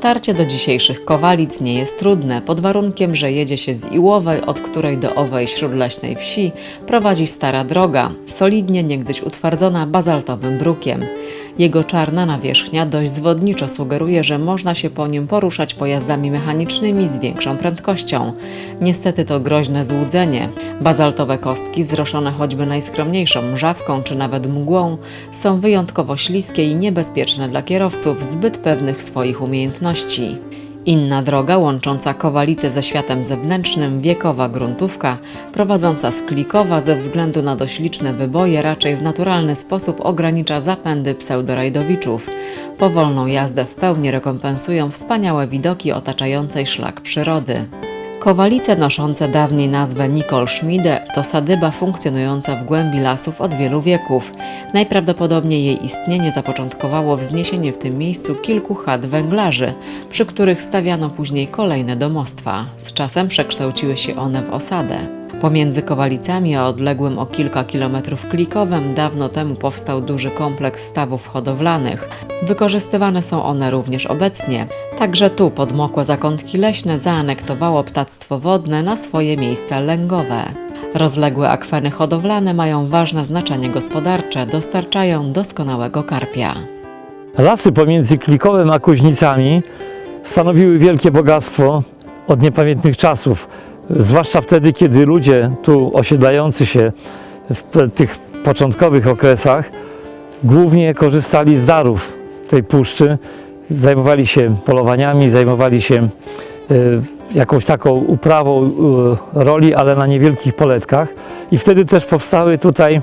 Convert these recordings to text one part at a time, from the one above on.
Dotarcie do dzisiejszych Kowalic nie jest trudne, pod warunkiem, że jedzie się z Iłowej, od której do owej śródleśnej wsi prowadzi stara droga, solidnie niegdyś utwardzona bazaltowym brukiem. Jego czarna nawierzchnia dość zwodniczo sugeruje, że można się po nim poruszać pojazdami mechanicznymi z większą prędkością. Niestety to groźne złudzenie. Bazaltowe kostki, zroszone choćby najskromniejszą mrzawką czy nawet mgłą, są wyjątkowo śliskie i niebezpieczne dla kierowców zbyt pewnych swoich umiejętności. Inna droga łącząca Kowalice ze światem zewnętrznym, wiekowa gruntówka, prowadząca z Klikowa ze względu na dość liczne wyboje raczej w naturalny sposób ogranicza zapędy pseudorajdowiczów. Powolną jazdę w pełni rekompensują wspaniałe widoki otaczającej szlak przyrody. Kowalice noszące dawniej nazwę Nicol Schmide to sadyba funkcjonująca w głębi lasów od wielu wieków. Najprawdopodobniej jej istnienie zapoczątkowało wzniesienie w tym miejscu kilku chat węglarzy, przy których stawiano później kolejne domostwa. Z czasem przekształciły się one w osadę. Pomiędzy Kowalicami a odległym o kilka kilometrów Klikowem dawno temu powstał duży kompleks stawów hodowlanych. Wykorzystywane są one również obecnie. Także tu podmokłe zakątki leśne zaanektowało ptactwo wodne na swoje miejsca lęgowe. Rozległe akweny hodowlane mają ważne znaczenie gospodarcze, dostarczają doskonałego karpia. Lasy pomiędzy Klikowem a Kuźnicami stanowiły wielkie bogactwo od niepamiętnych czasów. Zwłaszcza wtedy, kiedy ludzie tu osiedlający się w tych początkowych okresach głównie korzystali z darów tej puszczy, zajmowali się polowaniami, zajmowali się e, jakąś taką uprawą e, roli, ale na niewielkich poletkach. I wtedy też powstały tutaj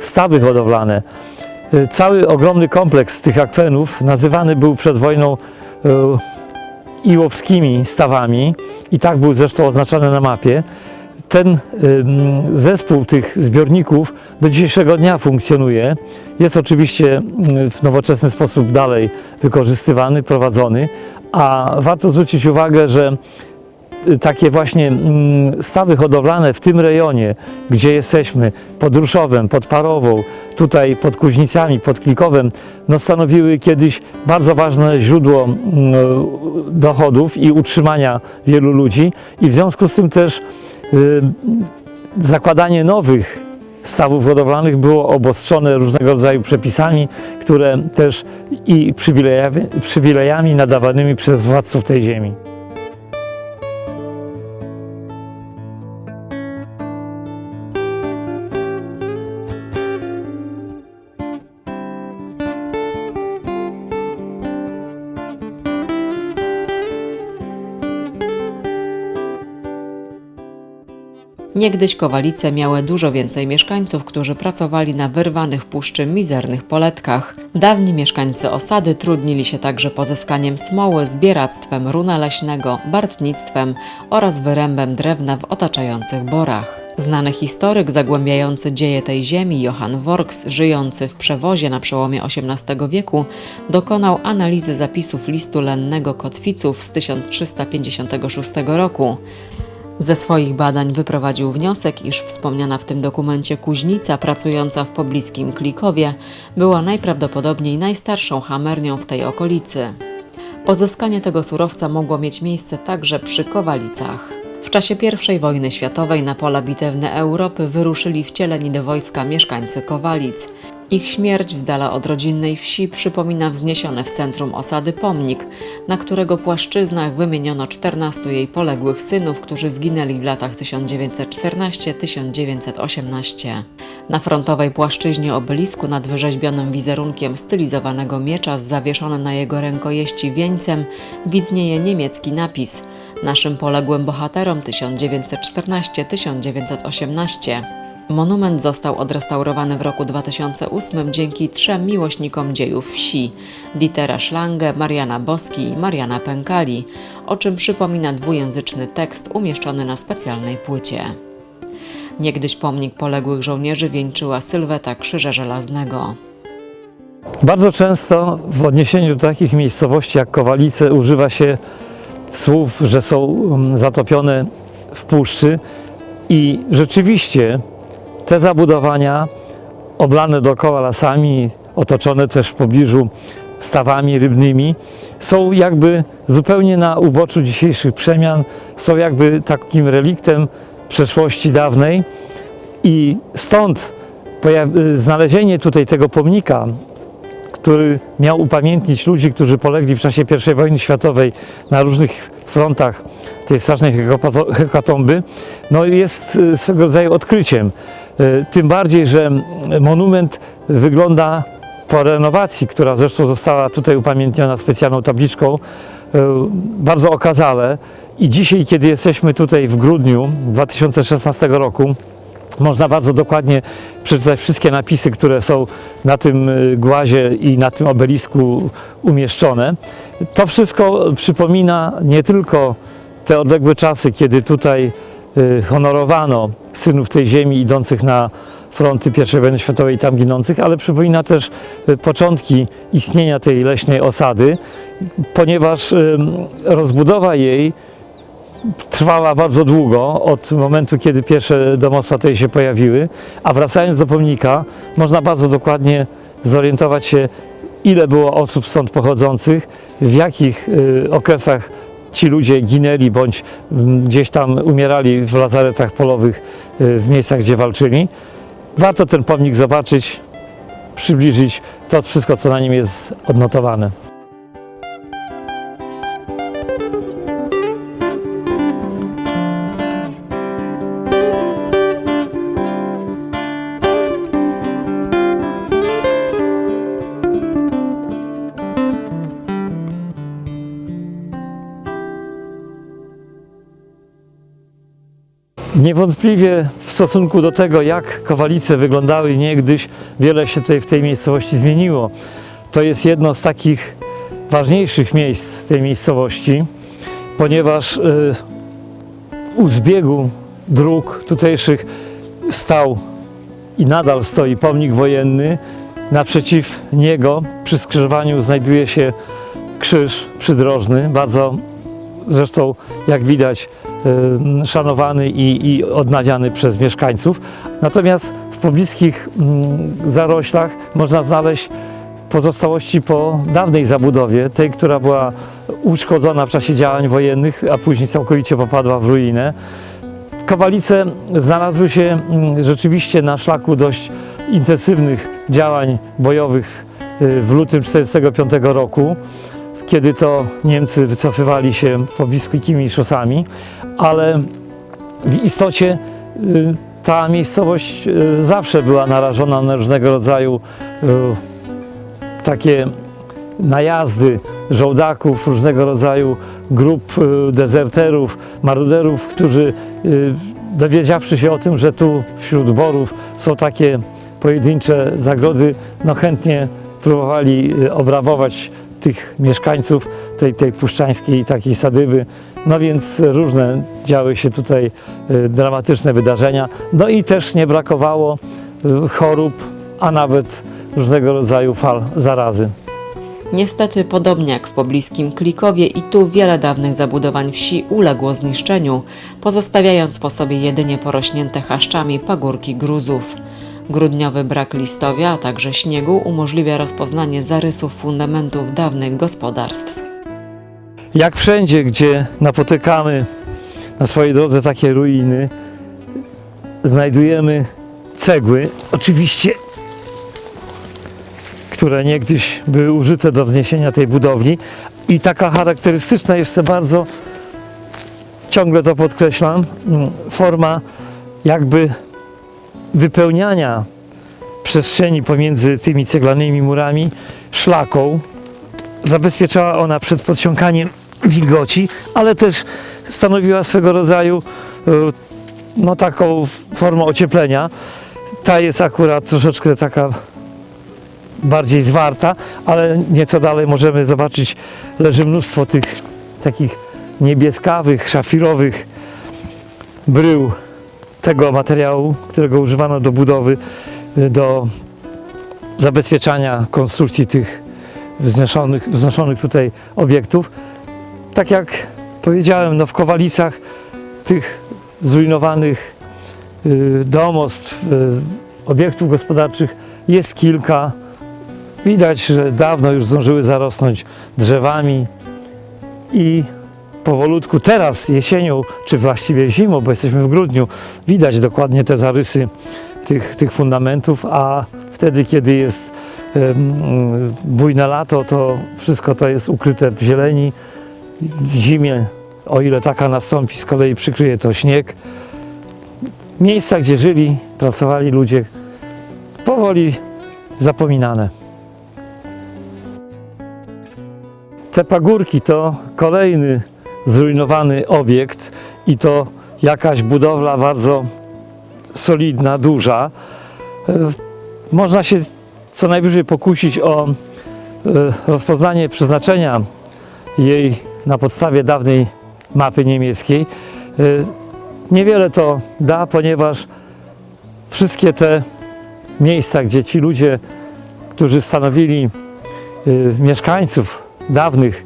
stawy hodowlane. E, Cały ogromny kompleks tych akwenów nazywany był przed wojną iłowskimi stawami i tak był zresztą oznaczony na mapie. Ten zespół tych zbiorników do dzisiejszego dnia funkcjonuje. Jest oczywiście w nowoczesny sposób dalej wykorzystywany, prowadzony, a warto zwrócić uwagę, że takie właśnie mm, stawy hodowlane w tym rejonie, gdzie jesteśmy, pod Ruszowem, pod Parową, tutaj pod Kuźnicami, pod Klikowem, no stanowiły kiedyś bardzo ważne źródło mm, dochodów i utrzymania wielu ludzi i w związku z tym też y, zakładanie nowych stawów hodowlanych było obostrzone różnego rodzaju przepisami, które też i przywilejami, przywilejami nadawanymi przez władców tej ziemi. Niegdyś Kowalice miały dużo więcej mieszkańców, którzy pracowali na wyrwanych puszczy mizernych poletkach. Dawni mieszkańcy osady trudnili się także pozyskaniem smoły, zbieractwem runa leśnego, bartnictwem oraz wyrębem drewna w otaczających borach. Znany historyk zagłębiający dzieje tej ziemi, Johann Works, żyjący w przewozie na przełomie XVIII wieku, dokonał analizy zapisów listu lennego kotwiców z 1356 roku. Ze swoich badań wyprowadził wniosek, iż wspomniana w tym dokumencie kuźnica pracująca w pobliskim Klikowie była najprawdopodobniej najstarszą hamernią w tej okolicy. Pozyskanie tego surowca mogło mieć miejsce także przy Kowalicach. W czasie I wojny światowej na pola bitewne Europy wyruszyli wcieleni do wojska mieszkańcy Kowalic. Ich śmierć z dala od rodzinnej wsi przypomina wzniesiony w centrum osady pomnik, na którego płaszczyznach wymieniono 14 jej poległych synów, którzy zginęli w latach 1914-1918. Na frontowej płaszczyźnie obelisku nad wyrzeźbionym wizerunkiem stylizowanego miecza z zawieszonym na jego rękojeści wieńcem widnieje niemiecki napis Naszym poległym bohaterom 1914-1918. Monument został odrestaurowany w roku 2008 dzięki trzem miłośnikom dziejów wsi Dietera Schlange, Mariana Boski i Mariana Pękali, o czym przypomina dwujęzyczny tekst umieszczony na specjalnej płycie. Niegdyś pomnik poległych żołnierzy wieńczyła sylweta krzyża żelaznego. Bardzo często w odniesieniu do takich miejscowości jak Kowalice używa się słów, że są um, zatopione w puszczy i rzeczywiście te zabudowania oblane dookoła lasami, otoczone też w pobliżu stawami rybnymi, są jakby zupełnie na uboczu dzisiejszych przemian, są jakby takim reliktem przeszłości dawnej i stąd znalezienie tutaj tego pomnika, który miał upamiętnić ludzi, którzy polegli w czasie I wojny światowej na różnych frontach tej strasznej hekatomby, no jest y, swego rodzaju odkryciem. Y, Tym bardziej, że monument wygląda po renowacji, która zresztą została tutaj upamiętniona specjalną tabliczką, y, bardzo okazale. I dzisiaj, kiedy jesteśmy tutaj w grudniu 2016 roku, można bardzo dokładnie przeczytać wszystkie napisy, które są na tym y, głazie i na tym obelisku umieszczone. To wszystko przypomina nie tylko te odległe czasy, kiedy tutaj honorowano synów tej ziemi idących na fronty I wojny światowej tam ginących, ale przypomina też y, początki istnienia tej leśnej osady, ponieważ ym, rozbudowa jej trwała bardzo długo, od momentu, kiedy pierwsze domostwa tutaj się pojawiły, a wracając do pomnika, można bardzo dokładnie zorientować się, ile było osób stąd pochodzących, w jakich y, okresach ci ludzie ginęli, bądź mm, gdzieś tam umierali w lazaretach polowych, y, w miejscach, gdzie walczyli. Warto ten pomnik zobaczyć, przybliżyć to wszystko, co na nim jest odnotowane. Niewątpliwie w stosunku do tego, jak Kowalice wyglądały niegdyś, wiele się tutaj w tej miejscowości zmieniło. To jest jedno z takich ważniejszych miejsc w tej miejscowości, ponieważ y, u zbiegu dróg tutejszych stał i nadal stoi pomnik wojenny. Naprzeciw niego przy skrzyżowaniu znajduje się krzyż przydrożny, bardzo zresztą jak widać szanowany i, i odnawiany przez mieszkańców. Natomiast w pobliskich mm, zaroślach można znaleźć pozostałości po dawnej zabudowie, tej, która była uszkodzona w czasie działań wojennych, a później całkowicie popadła w ruinę. Kowalice znalazły się mm, rzeczywiście na szlaku dość intensywnych działań bojowych y, w lutym 1945 roku kiedy to Niemcy wycofywali się pobliskimi szosami, ale w istocie y, ta miejscowość y, zawsze była narażona na różnego rodzaju y, takie najazdy żołdaków, różnego rodzaju grup dezerterów, maruderów, którzy dowiedziawszy się o tym, że tu wśród borów są takie pojedyncze zagrody, no chętnie próbowali obrabować tych mieszkańców tej, tej puszczańskiej takiej sadyby. No więc różne działy się tutaj y, dramatyczne wydarzenia. No i też nie brakowało y, chorób, a nawet różnego rodzaju fal zarazy. Niestety, podobnie jak w pobliskim Klikowie, i tu wiele dawnych zabudowań wsi uległo zniszczeniu, pozostawiając po sobie jedynie porośnięte chaszczami pagórki gruzów. Grudniowy brak listowia, a także śniegu umożliwia rozpoznanie zarysów fundamentów dawnych gospodarstw. Jak wszędzie, gdzie napotykamy na swojej drodze takie ruiny, znajdujemy cegły, oczywiście, które niegdyś były użyte do wzniesienia tej budowli. I taka charakterystyczna jeszcze bardzo, ciągle to podkreślam, mm, forma jakby wypełniania przestrzeni pomiędzy tymi ceglanymi murami szlaką. Zabezpieczała ona przed podsiąkaniem wilgoci, ale też stanowiła swego rodzaju e, no, taką formę ocieplenia. Ta jest akurat troszeczkę taka bardziej zwarta, ale nieco dalej możemy zobaczyć, leży mnóstwo tych takich niebieskawych, szafirowych brył tego materiału, którego używano do budowy, y, do zabezpieczania konstrukcji tych wznoszonych, wznoszonych tutaj obiektów. Tak jak powiedziałem, no w Kowalicach tych zrujnowanych y, domostw, y, obiektów gospodarczych jest kilka. Widać, że dawno już zdążyły zarosnąć drzewami i powolutku teraz jesienią, czy właściwie zimą, bo jesteśmy w grudniu, widać dokładnie te zarysy tych, tych fundamentów, a wtedy, kiedy jest bujne lato, to wszystko to jest ukryte w zieleni. W zimie, o ile taka nastąpi, z kolei przykryje to śnieg. Miejsca, gdzie żyli, pracowali ludzie, powoli zapominane. Te pagórki to kolejny zrujnowany obiekt i to jakaś budowla bardzo solidna, duża. E, Można się co najwyżej pokusić o e, rozpoznanie przeznaczenia jej na podstawie dawnej mapy niemieckiej. E, Niewiele to da, ponieważ wszystkie te miejsca, gdzie ci ludzie, którzy stanowili mieszkańców dawnych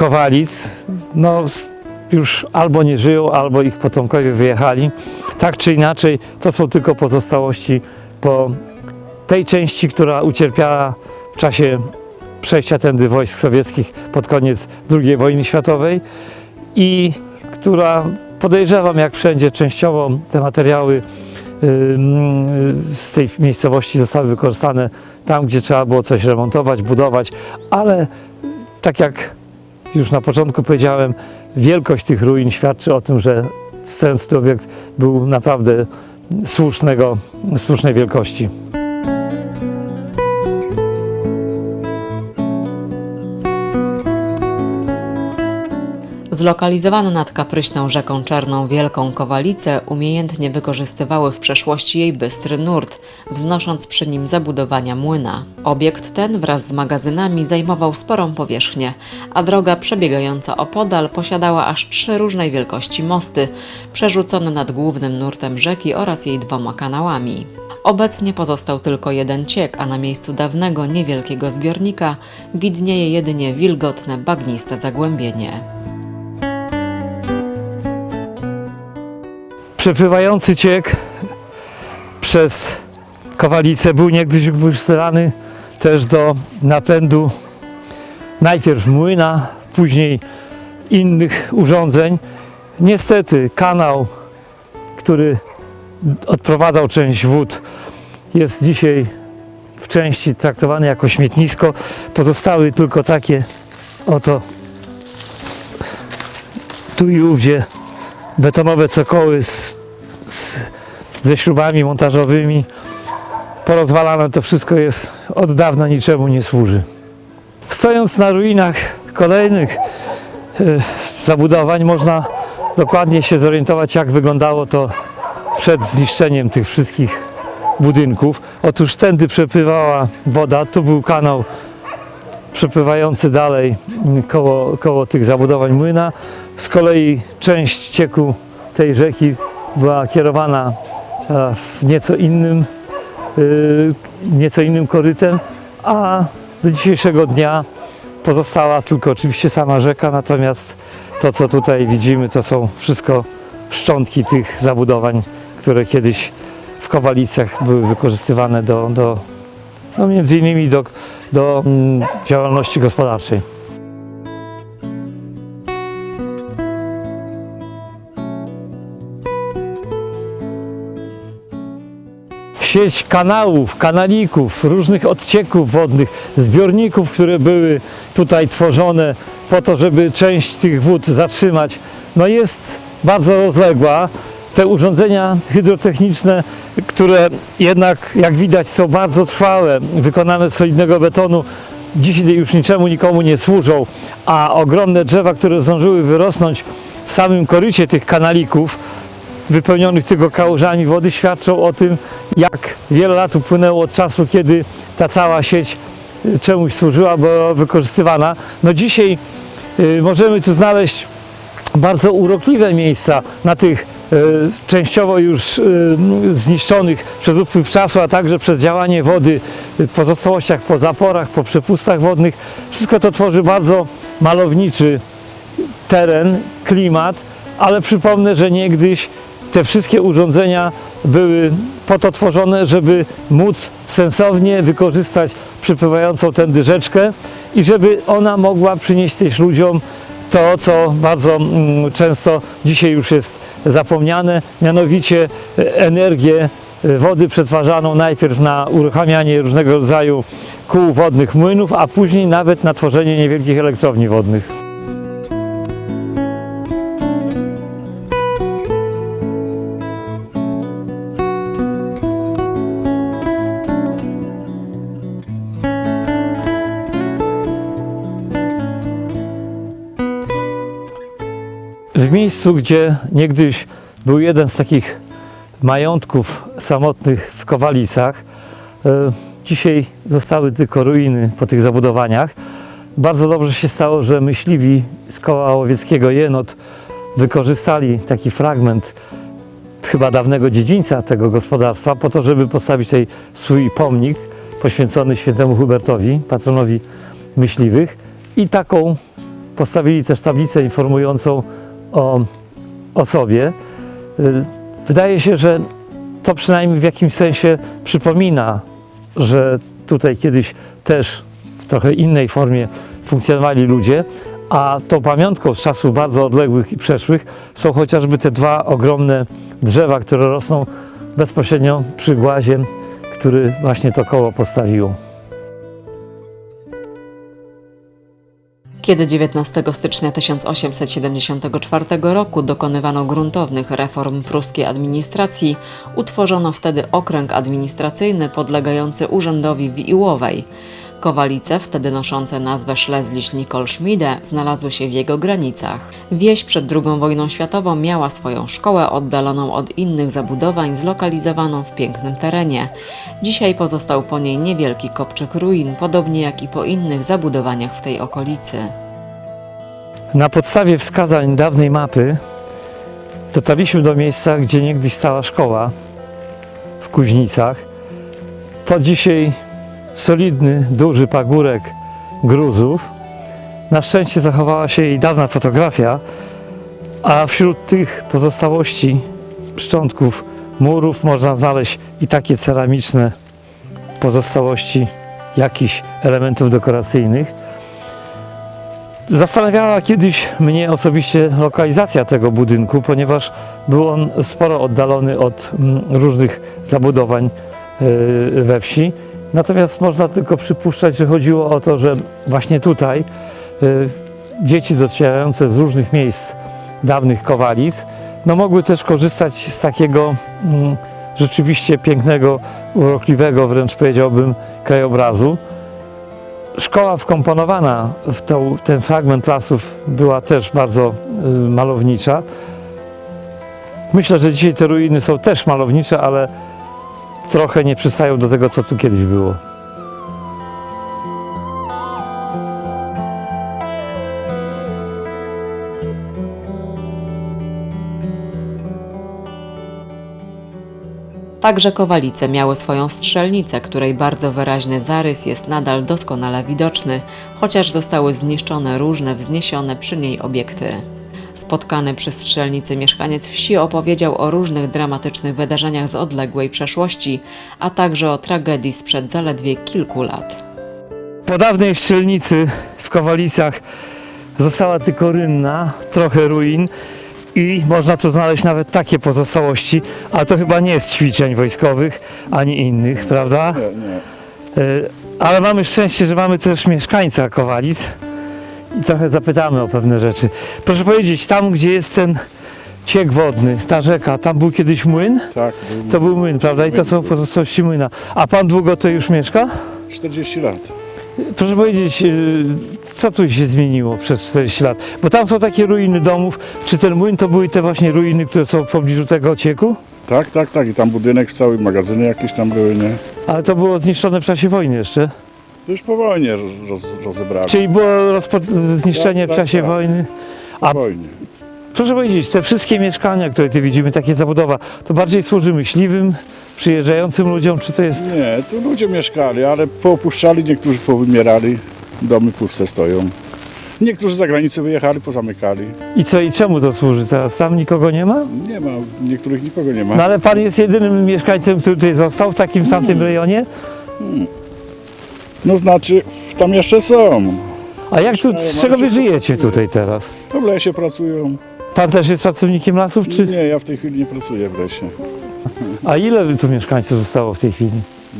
Kowalic, no już albo nie żyją, albo ich potomkowie wyjechali. Tak czy inaczej, to są tylko pozostałości po tej części, która ucierpiała w czasie przejścia tędy wojsk sowieckich pod koniec II wojny światowej i która podejrzewam, jak wszędzie częściowo te materiały z tej miejscowości zostały wykorzystane tam, gdzie trzeba było coś remontować, budować, ale tak jak już na początku powiedziałem, wielkość tych ruin świadczy o tym, że tu obiekt był naprawdę słusznego, słusznej wielkości. Zlokalizowane nad kapryśną rzeką Czarną Wielką Kowalice umiejętnie wykorzystywały w przeszłości jej bystry nurt, wznosząc przy nim zabudowania młyna. Obiekt ten wraz z magazynami zajmował sporą powierzchnię, a droga przebiegająca opodal posiadała aż trzy różnej wielkości mosty, przerzucone nad głównym nurtem rzeki oraz jej dwoma kanałami. Obecnie pozostał tylko jeden ciek, a na miejscu dawnego niewielkiego zbiornika widnieje jedynie wilgotne bagniste zagłębienie. Przepływający ciek przez Kowalicę był niegdyś wykorzystywany też do napędu najpierw młyna, później innych urządzeń. Niestety kanał, który odprowadzał część wód, jest dzisiaj w części traktowany jako śmietnisko. Pozostały tylko takie oto tu i ówdzie betonowe cokoły z, z, ze śrubami montażowymi. Porozwalane to wszystko jest od dawna niczemu nie służy. Stojąc na ruinach kolejnych y, zabudowań można dokładnie się zorientować jak wyglądało to przed zniszczeniem tych wszystkich budynków. Otóż tędy przepływała woda, tu był kanał przepływający dalej koło, koło tych zabudowań młyna. Z kolei część cieku tej rzeki była kierowana e, w nieco innym, y, nieco innym korytem, a do dzisiejszego dnia pozostała tylko oczywiście sama rzeka, natomiast to co tutaj widzimy to są wszystko szczątki tych zabudowań, które kiedyś w Kowalicach były wykorzystywane do, do no między innymi do, do mm, działalności gospodarczej. Sieć kanałów, kanalików, różnych odcieków wodnych, zbiorników, które były tutaj tworzone po to, żeby część tych wód zatrzymać, no jest bardzo rozległa. Te urządzenia hydrotechniczne, które jednak, jak widać, są bardzo trwałe, wykonane z solidnego betonu, dzisiaj już niczemu nikomu nie służą, a ogromne drzewa, które zdążyły wyrosnąć w samym korycie tych kanalików, wypełnionych tylko kałużami wody, świadczą o tym, jak wiele lat upłynęło od czasu, kiedy ta cała sieć y, czemuś służyła, była wykorzystywana. No dzisiaj y, możemy tu znaleźć bardzo urokliwe miejsca na tych częściowo już e, zniszczonych przez upływ czasu, a także przez działanie wody, e, pozostałościach po zaporach, po przepustach wodnych. Wszystko to tworzy bardzo malowniczy teren, klimat, ale przypomnę, że niegdyś te wszystkie urządzenia były po to tworzone, żeby móc sensownie wykorzystać przypływającą tędy rzeczkę i żeby ona mogła przynieść też ludziom to, co bardzo mm, często dzisiaj już jest zapomniane, mianowicie e, energię e, wody przetwarzaną najpierw na uruchamianie różnego rodzaju kół wodnych młynów, a później nawet na tworzenie niewielkich elektrowni wodnych. W miejscu, gdzie niegdyś był jeden z takich majątków samotnych w Kowalicach, e, dzisiaj zostały tylko ruiny po tych zabudowaniach. Bardzo dobrze się stało, że myśliwi z koła łowieckiego Jenot wykorzystali taki fragment chyba dawnego dziedzińca tego gospodarstwa po to, żeby postawić tutaj swój pomnik poświęcony świętemu Hubertowi, patronowi myśliwych i taką postawili też tablicę informującą o, o sobie. Y, Wydaje się, że to przynajmniej w jakimś sensie przypomina, że tutaj kiedyś też w trochę innej formie funkcjonowali ludzie, a tą pamiątką z czasów bardzo odległych i przeszłych są chociażby te dwa ogromne drzewa, które rosną bezpośrednio przy głazie, który właśnie to koło postawiło. Kiedy 19 stycznia 1874 roku dokonywano gruntownych reform pruskiej administracji, utworzono wtedy okręg administracyjny podlegający urzędowi w Iłowej. Kowalice, wtedy noszące nazwę Schleswig-Nikolschmide, znalazły się w jego granicach. Wieś przed II wojną światową miała swoją szkołę oddaloną od innych zabudowań, zlokalizowaną w pięknym terenie. Dzisiaj pozostał po niej niewielki kopczyk ruin, podobnie jak i po innych zabudowaniach w tej okolicy. Na podstawie wskazań dawnej mapy dotarliśmy do miejsca, gdzie niegdyś stała szkoła w Kuźnicach. To dzisiaj solidny, duży pagórek gruzów. Na szczęście zachowała się jej dawna fotografia, a wśród tych pozostałości szczątków murów można znaleźć i takie ceramiczne pozostałości jakichś elementów dekoracyjnych. Zastanawiała kiedyś mnie osobiście lokalizacja tego budynku, ponieważ był on sporo oddalony od mm, różnych zabudowań yy, we wsi. Natomiast można tylko przypuszczać, że chodziło o to, że właśnie tutaj yy, dzieci docierające z różnych miejsc dawnych Kowalic no mogły też korzystać z takiego mm, rzeczywiście pięknego, urokliwego, wręcz powiedziałbym, krajobrazu. Szkoła wkomponowana w tą, ten fragment lasów była też bardzo y, malownicza. Myślę, że dzisiaj te ruiny są też malownicze, ale trochę nie przystają do tego, co tu kiedyś było. Także Kowalice miały swoją strzelnicę, której bardzo wyraźny zarys jest nadal doskonale widoczny, chociaż zostały zniszczone różne wzniesione przy niej obiekty. Spotkany przy strzelnicy mieszkaniec wsi opowiedział o różnych dramatycznych wydarzeniach z odległej przeszłości, a także o tragedii sprzed zaledwie kilku lat. Po dawnej strzelnicy w Kowalicach została tylko rynna, trochę ruin i można tu znaleźć nawet takie pozostałości, ale to chyba nie jest ćwiczeń wojskowych ani innych, prawda? Nie, nie. Y, Ale mamy szczęście, że mamy też mieszkańca Kowalic i trochę zapytamy o pewne rzeczy. Proszę powiedzieć, tam gdzie jest ten ciek wodny, ta rzeka, tam był kiedyś młyn? Tak, był To był młyn, prawda? I to są pozostałości młyna. A pan długo tu już mieszka? 40 lat. Proszę powiedzieć, y, co tu się zmieniło przez 40 lat? Bo tam są takie ruiny domów. Czy ten młyn to były te właśnie ruiny, które są w pobliżu tego cieku? Tak, tak, tak. I tam budynek cały, magazyny jakieś tam były, nie? Ale to było zniszczone w czasie wojny jeszcze. To już po wojnie roz, rozebrali. Czyli było rozpo- zniszczenie Tak, w tak, czasie tak. wojny. Po A wojnie. proszę powiedzieć, te wszystkie mieszkania, które tu widzimy, takie zabudowa, to bardziej służy myśliwym, przyjeżdżającym ludziom, czy to jest... Nie, tu ludzie mieszkali, ale poopuszczali, niektórzy powymierali. Domy puste stoją. Niektórzy za granicę wyjechali, pozamykali. I co, i czemu to służy teraz? Tam nikogo nie ma? Nie ma, niektórych nikogo nie ma. No ale pan jest jedynym mieszkańcem, który tutaj został w takim w tamtym rejonie? No znaczy, tam jeszcze są. A jak tu, z czego wy żyjecie tutaj teraz? No w lesie pracują. Pan też jest pracownikiem lasów, czy? Nie, ja w tej chwili nie pracuję w lesie. A ile tu mieszkańców zostało w tej chwili?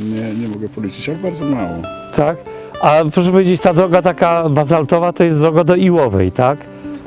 Nie, nie mogę policzyć, ale bardzo mało. Tak? A proszę powiedzieć, ta droga taka bazaltowa to jest droga do Iłowej, tak?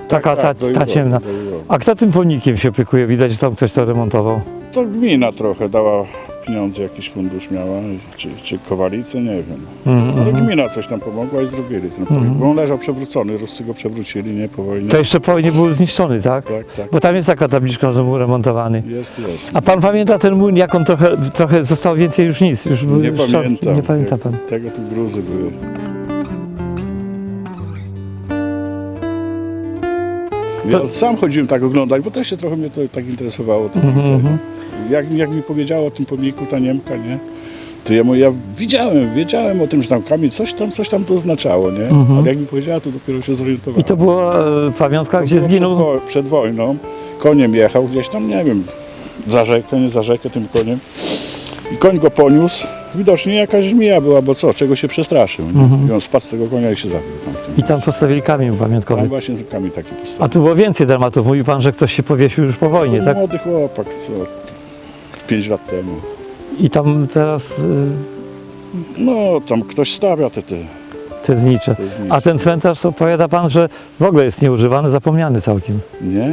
Taka Tak, ta, tak, do ta Iłowy, ciemna. do. A kto tym pomnikiem się opiekuje? Widać, że tam ktoś to remontował. To gmina trochę dała pieniądze, jakiś fundusz miała, czy, czy kowalice, nie wiem. Mhm, Ale mhm. gmina coś tam pomogła i zrobili ten pomnik, bo on leżał przewrócony, Ruscy go przewrócili, nie, po wojnie. To jeszcze po wojnie był zniszczony, tak? Tak, tak, Bo tam jest taka tabliczka, że był remontowany. jest, jest. A pan pamięta ten młyn, jak on trochę, trochę został więcej już nic? Już były Nie pamiętam. Nie pamięta pan. Tego tu gruzy były. Ja To- sam chodziłem tak oglądać, bo też się trochę mnie to tak interesowało. To, Mhm, mhm. Jak, jak mi powiedziała o tym pomniku ta Niemka, nie? To ja, ja widziałem, wiedziałem o tym, że tam kamień, coś tam, coś tam to oznaczało, nie? Mhm. Ale jak mi powiedziała, to dopiero się zorientowałem. I to była e, pamiątka, To gdzie było zginął. Przed, wo- przed wojną, koniem jechał gdzieś tam, nie wiem, za rzekę, nie za rzekę tym koniem. I koń go poniósł. Widocznie jakaś żmija była, bo co, czego się przestraszył. Nie? Mhm. I on spadł z tego konia i się zabił tam. I tam postawili kamień Tam pamiątkowy. właśnie kamień taki A postawił. tu było więcej dramatów. Mówił pan, że ktoś się powiesił już po wojnie, To tak? Młody chłopak, co, 5 lat temu. I tam teraz e, No, tam ktoś stawia te, te, te znicze. te znicze. A ten cmentarz, to powiada pan, że w ogóle jest nieużywany, zapomniany całkiem. Nie,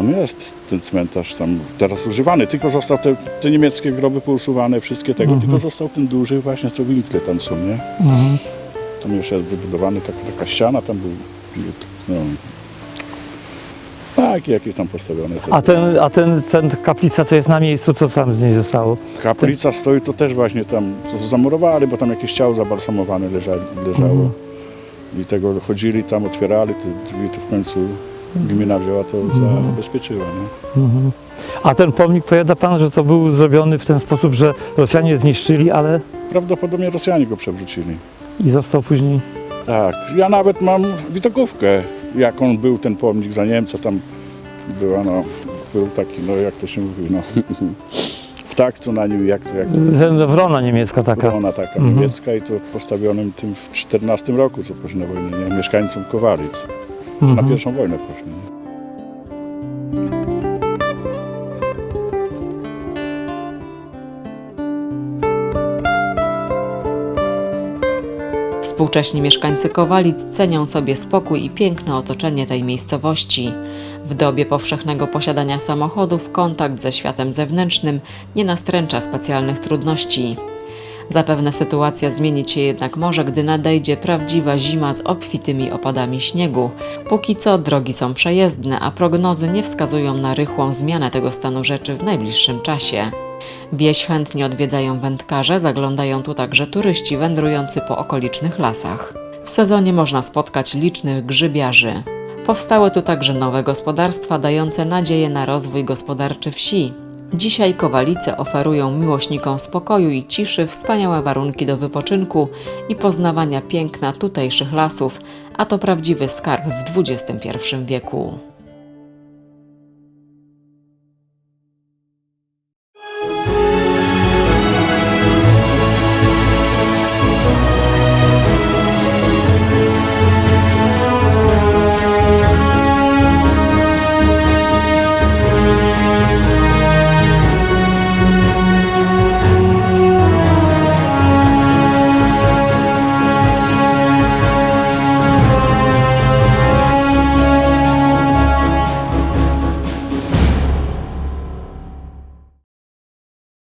on jest, ten cmentarz tam teraz używany, tylko został te, te niemieckie groby pousuwane, wszystkie tego, Mhm. tylko został ten duży właśnie, co winkle tam są, nie? Tam jeszcze jest wybudowany taka, taka ściana, tam był, no, tak, jakieś tam postawione. A ten, a ten, ten kaplica, co jest na miejscu, co tam z niej zostało? Kaplica stoi, to też właśnie tam zamurowali, bo tam jakieś ciało zabalsamowane leża, leżało. Mhm. I tego chodzili tam, otwierali te drzwi, to w końcu gmina wzięła to, Mhm. zabezpieczyła, nie? Mhm. A ten pomnik, powiada pan, że to był zrobiony w ten sposób, że Rosjanie zniszczyli, ale Prawdopodobnie Rosjanie go przewrócili. i został później. Tak, ja nawet mam widokówkę, jak on był ten pomnik za Niemca, tam była, no, był taki, no jak to się mówi, no, ptak co na nim, jak to, jak to, Ten wrona niemiecka taka. ona taka Mhm. niemiecka i to postawionym tym w 14 roku, co poszli na wojnę, nie, mieszkańcom Kowalic, na Mhm. pierwszą wojnę poszli. Nie? Współcześni mieszkańcy Kowalic cenią sobie spokój i piękne otoczenie tej miejscowości. W dobie powszechnego posiadania samochodów kontakt ze światem zewnętrznym nie nastręcza specjalnych trudności. Zapewne sytuacja zmienić się jednak może, gdy nadejdzie prawdziwa zima z obfitymi opadami śniegu. Póki co drogi są przejezdne, a prognozy nie wskazują na rychłą zmianę tego stanu rzeczy w najbliższym czasie. Wieś chętnie odwiedzają wędkarze, zaglądają tu także turyści wędrujący po okolicznych lasach. W sezonie można spotkać licznych grzybiarzy. Powstały tu także nowe gospodarstwa dające nadzieję na rozwój gospodarczy wsi. Dzisiaj Kowalice oferują miłośnikom spokoju i ciszy wspaniałe warunki do wypoczynku i poznawania piękna tutejszych lasów, a to prawdziwy skarb w XXI wieku.